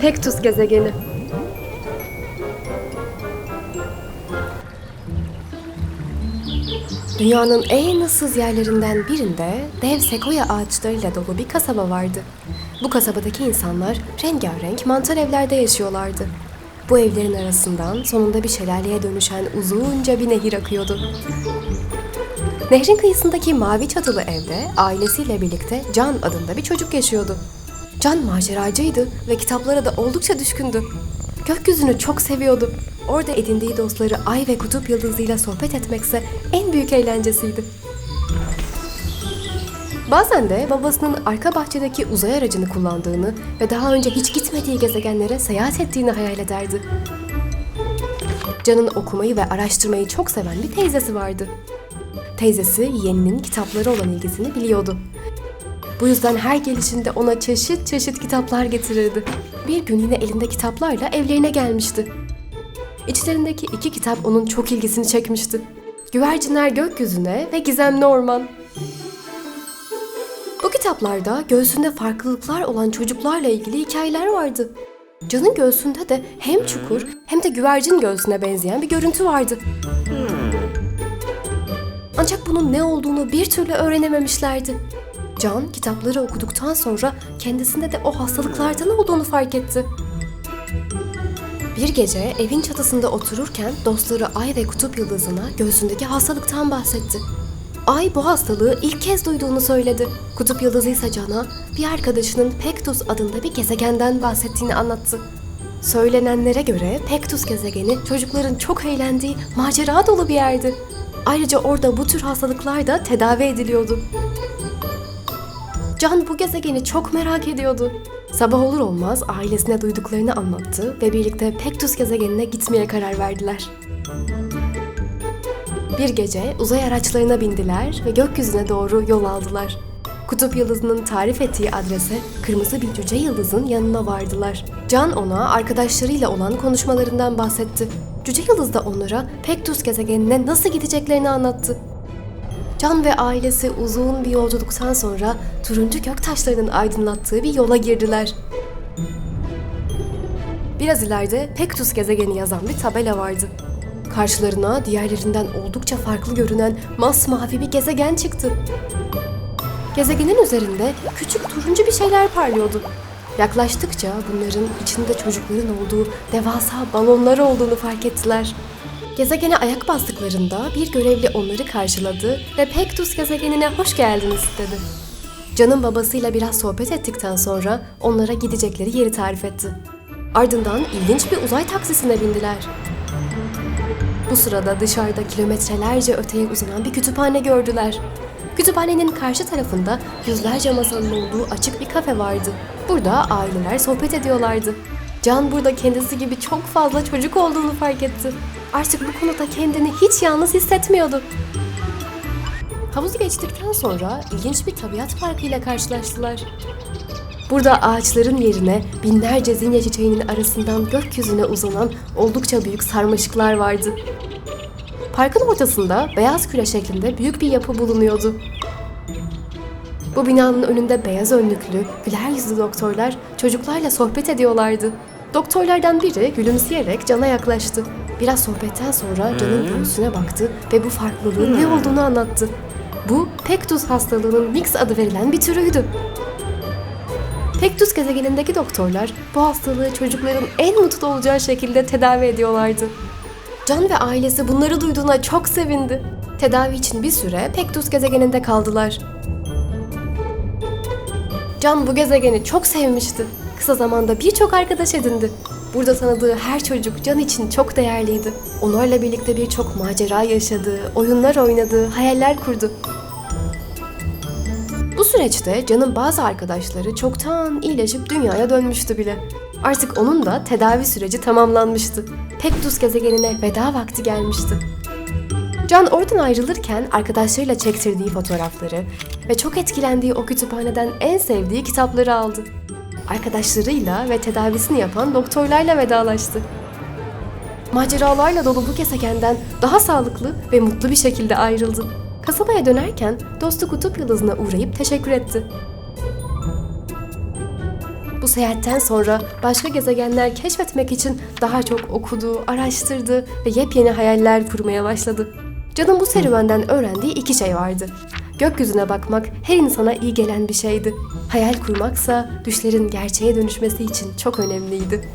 Pektus gezegeni. Dünyanın en ıssız yerlerinden birinde dev sekoya ağaçlarıyla dolu bir kasaba vardı. Bu kasabadaki insanlar rengarenk mantar evlerde yaşıyorlardı. Bu evlerin arasından sonunda bir şelaleye dönüşen uzunca bir nehir akıyordu. Nehrin kıyısındaki mavi çatılı evde ailesiyle birlikte Can adında bir çocuk yaşıyordu. Can maceracıydı ve kitaplara da oldukça düşkündü. Gökyüzünü çok seviyordu. Orada edindiği dostları ay ve kutup yıldızıyla sohbet etmekse en büyük eğlencesiydi. Bazen de babasının arka bahçedeki uzay aracını kullandığını ve daha önce hiç gitmediği gezegenlere seyahat ettiğini hayal ederdi. Can'ın okumayı ve araştırmayı çok seven bir teyzesi vardı. Teyzesi yeğeninin kitaplara olan ilgisini biliyordu. Bu yüzden her gelişinde ona çeşit çeşit kitaplar getirirdi. Bir gün yine elinde kitaplarla evlerine gelmişti. İçlerindeki iki kitap onun çok ilgisini çekmişti. Güvercinler gökyüzüne ve Gizemli Orman. Bu kitaplarda göğsünde farklılıklar olan çocuklarla ilgili hikayeler vardı. Can'ın göğsünde de hem çukur hem de güvercin göğsüne benzeyen bir görüntü vardı. Ancak bunun ne olduğunu bir türlü öğrenememişlerdi. Can kitapları okuduktan sonra kendisinde de o hastalıklardan olduğunu fark etti. Bir gece evin çatısında otururken dostları Ay ve Kutup Yıldızı'na göğsündeki hastalıktan bahsetti. Ay bu hastalığı ilk kez duyduğunu söyledi. Kutup Yıldızı ise Can'a bir arkadaşının Pektus adında bir gezegenden bahsettiğini anlattı. Söylenenlere göre Pektus gezegeni çocukların çok eğlendiği macera dolu bir yerdi. Ayrıca orada bu tür hastalıklar da tedavi ediliyordu. Can bu gezegeni çok merak ediyordu. Sabah olur olmaz ailesine duyduklarını anlattı ve birlikte Pektus gezegenine gitmeye karar verdiler. Bir gece uzay araçlarına bindiler ve gökyüzüne doğru yol aldılar. Kutup yıldızının tarif ettiği adrese kırmızı bir cüce yıldızın yanına vardılar. Can ona arkadaşlarıyla olan konuşmalarından bahsetti. Cüce yıldız da onlara Pektus gezegenine nasıl gideceklerini anlattı. Can ve ailesi uzun bir yolculuktan sonra turuncu göktaşlarının aydınlattığı bir yola girdiler. Biraz ileride Pektus gezegeni yazan bir tabela vardı. Karşılarına diğerlerinden oldukça farklı görünen masmavi bir gezegen çıktı. Gezegenin üzerinde küçük turuncu bir şeyler parlıyordu. Yaklaştıkça bunların içinde çocukların olduğu devasa balonlar olduğunu fark ettiler. Gezegene ayak bastıklarında bir görevli onları karşıladı ve Pektus gezegenine hoş geldiniz dedi. Can'ın babasıyla biraz sohbet ettikten sonra onlara gidecekleri yeri tarif etti. Ardından ilginç bir uzay taksisine bindiler. Bu sırada dışarıda kilometrelerce öteye uzanan bir kütüphane gördüler. Kütüphanenin karşı tarafında yüzlerce masanın olduğu açık bir kafe vardı. Burada aileler sohbet ediyorlardı. Can burada kendisi gibi çok fazla çocuk olduğunu fark etti. Artık bu konuda kendini hiç yalnız hissetmiyordu. Havuzu geçtikten sonra ilginç bir tabiat parkıyla karşılaştılar. Burada ağaçların yerine binlerce zinye çiçeğinin arasından gökyüzüne uzanan oldukça büyük sarmaşıklar vardı. Parkın ortasında beyaz küre şeklinde büyük bir yapı bulunuyordu. Bu binanın önünde beyaz önlüklü, güler yüzlü doktorlar çocuklarla sohbet ediyorlardı. Doktorlardan biri gülümseyerek Can'a yaklaştı. Biraz sohbetten sonra Can'ın göğsüne baktı ve bu farklılığın ne olduğunu anlattı. Bu Pektus hastalığının Mix adı verilen bir türüydü. Pektus gezegenindeki doktorlar bu hastalığı çocukların en mutlu olacağı şekilde tedavi ediyorlardı. Can ve ailesi bunları duyduğuna çok sevindi. Tedavi için bir süre Pektus gezegeninde kaldılar. Can bu gezegeni çok sevmişti. Kısa zamanda birçok arkadaş edindi. Burada tanıdığı her çocuk Can için çok değerliydi. Onlarla birlikte birçok macera yaşadı, oyunlar oynadı, hayaller kurdu. Bu süreçte Can'ın bazı arkadaşları çoktan iyileşip dünyaya dönmüştü bile. Artık onun da tedavi süreci tamamlanmıştı. Pektus gezegenine veda vakti gelmişti. Can oradan ayrılırken arkadaşlarıyla çektirdiği fotoğrafları ve çok etkilendiği o kütüphaneden en sevdiği kitapları aldı. Arkadaşlarıyla ve tedavisini yapan doktorlarla vedalaştı. Maceralarla dolu bu gezegenden daha sağlıklı ve mutlu bir şekilde ayrıldı. Kasabaya dönerken dostu Kutup Yıldızı'na uğrayıp teşekkür etti. Bu seyahatten sonra başka gezegenler keşfetmek için daha çok okudu, araştırdı ve yepyeni hayaller kurmaya başladı. Can'ın bu serüvenden öğrendiği iki şey vardı. Gökyüzüne bakmak her insana iyi gelen bir şeydi. Hayal kurmaksa düşlerin gerçeğe dönüşmesi için çok önemliydi.